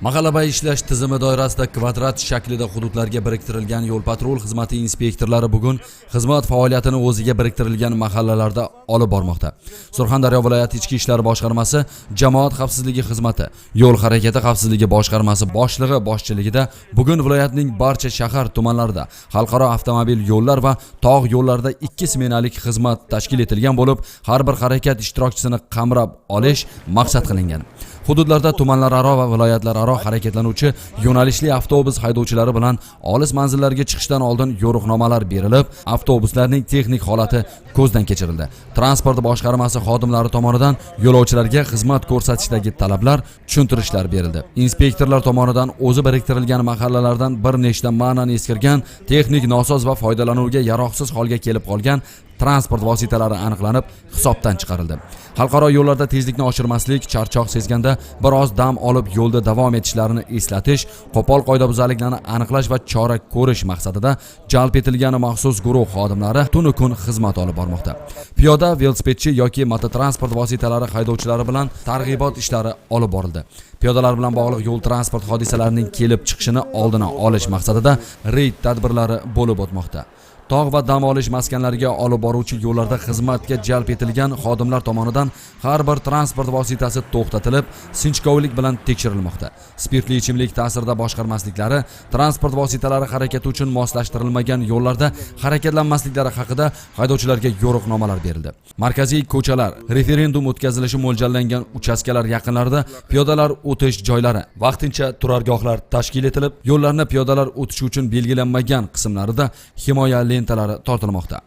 Mahallabay ishlash tizimi doirasida kvadrat shaklida hududlarga biriktirilgan yo'l patrul xizmati inspektorlari bugun xizmat faoliyatini o'ziga biriktirilgan mahallalarda olib bormoqda. Surxondaryo viloyati ichki ishlar boshqarmasi jamoat xavfsizligi xizmati yo'l harakati xavfsizligi boshqarmasi boshlig'i boshchiligida bugun viloyatning barcha shahar tumanlarida xalqaro avtomobil yo'llar va tog' yo'llarida ikki smenalik xizmat tashkil etilgan bo'lib, har bir harakat ishtirokchisini qamrab olish maqsad qilingan. Hududlarda tumanlararo va viloyatlararo harakatlanuvchi yo'nalishli avtobus haydovchilari bilan olis manzillarga chiqishdan oldin yo'riqnomalar berilib, avtobuslarning texnik holati ko'zdan kechirildi. Transport boshqarmasi xodimlari tomonidan yo'lovchilarga xizmat ko'rsatishdagi talablar, tushuntirishlar berildi. Inspektorlar tomonidan o'zi biriktirilgan mahallalardan bir nechta ma'nan eskirgan, texnik nosoz va foydalanuvga yaroqsiz holga kelib qolgan transport vositalari aniqlanib hisobdan chiqarildi. Xalqaro yo'llarda tezlikni oshirmaslik, charchoq sezganda biroz dam olib yo'lda davom etishlarini eslatish, qo'pol qoidabuzarliklarni aniqlash va chora ko'rish maqsadida jalb etilgan maxsus guruh xodimlari tunu kun xizmat olib bormoqda. Piyoda, velosipedchi yoki mototransport vositalari haydovchilari bilan targ'ibot ishlari olib borildi. Piyodalar bilan bog'liq yo'l transport hodisalarining kelib chiqishini oldini olish maqsadida reyd tadbirlari bo'lib o'tmoqda. Tog' va dam olish maskanlariga olib boruvchi yo'llarda xizmatga jalb etilgan xodimlar tomonidan har bir transport vositasi to'xtatilib, sinchkovlik bilan tekshirilmoqda. Spirtli ichimlik ta'sirida boshqarmasliklari, transport vositalari harakati uchun moslashtirilmagan yo'llarda harakatlanmasliklari haqida haydovchilarga yo'riqnomalar berildi. Markaziy ko'chalar, referendum o'tkazilishi mo'ljallangan uchastkalar yaqinlarida piyodalar o'tish joylari, vaqtincha turargohlar tashkil etilib, yo'llarni piyodalar o'tishi uchun belgilanmagan qismlarida himoya lentalari tortilmoqda.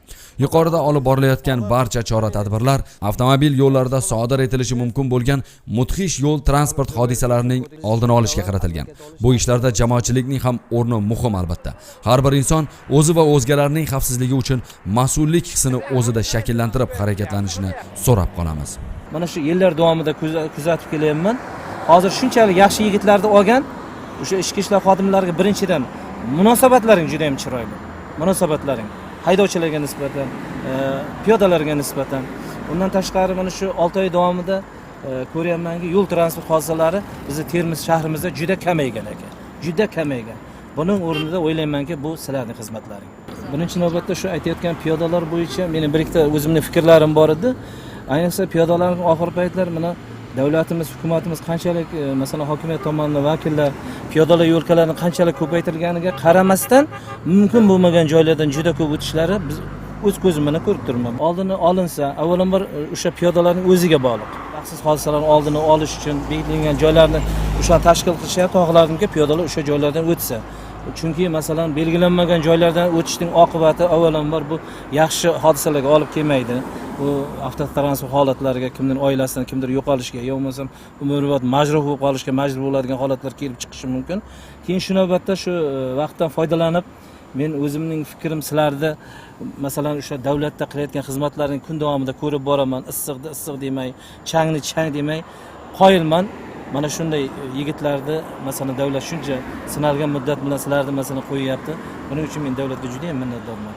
Yuqorida olib borilayotgan barcha chora-tadbirlar avtomobil yo'llarida sodir etilishi mumkin bo'lgan mudhish yo'l transport hodisalarining oldini olishga qaratilgan. Bu ishlarda jamoatchilikning ham o'rni muhim albatta. Har bir inson o'zi va o'zgalarning xavfsizligi uchun mas'ullik hissini o'zida shakllantirib harakatlanishini so'rab qolamiz. mana shu yillar davomida kuzatib kelyapman hozir shunchalik yaxshi yigitlarni olgan o'sha ichki ishlar xodimlariga birinchidan munosabatlaring juda yam chiroyli munosabatlaring haydovchilarga nisbatan e, piyodalarga nisbatan. Undan tashqari mana shu olti oy davomida e, ko'ryapmanki yo'l transport hodisalari bizni termiz shahrimizda juda kamaygan ekan juda kamaygan. Buning o'rnida o'ylaymanki bu sizlarni xizmatlaring. Birinchi navbatda shu aytayotgan piyodalar bo'yicha meni bir ikkita o'zimni fikrlarim bor edi. Ayniqsa piyodalarni oxirgi paytlar mana davlatimiz hukumatimiz qanchalik e, masalan hokimiyat tomonidan vakillar piyodalar yo'lkalarini qanchalik ko'paytirganiga qaramasdan mumkin bo'lmagan joylardan juda ko'p o'tishlari biz o'z ko'zim bilan ko'rib turibman oldini olinsa avvalambor e, o'sha piyodalarning o'ziga bog'liq. Baxtsiz hodisalarni oldini olish uchun belgilangan joylarni o'sha tashkil qilishyapti xohlardimki piyodalar o'sha joylardan o'tsa chunki masalan belgilanmagan joylardan o'tishning oqibati avvalambor bu yaxshi hodisalarga olib kelmaydi. Bu avtotransport holatlariga kimdir oilasidan kimdir yo'qolishiga yo bo'lmasam umrbod majruh bo'lib qolishga majbur bo'ladigan holatlar kelib chiqishi mumkin. Keyin shu navbatda shu e, vaqtdan foydalanib men o'zimning fikrim sizlarda masalan o'sha davlatda qilayotgan xizmatlarni kun davomida ko'rib boraman issiqni issiq demay changni chang demay qoyilman mana shunday yigitlarni masalan davlat shuncha sinalgan muddat bilan sizlarni masalan qo'yyapti buning uchun men davlatga juda yam minnatdorman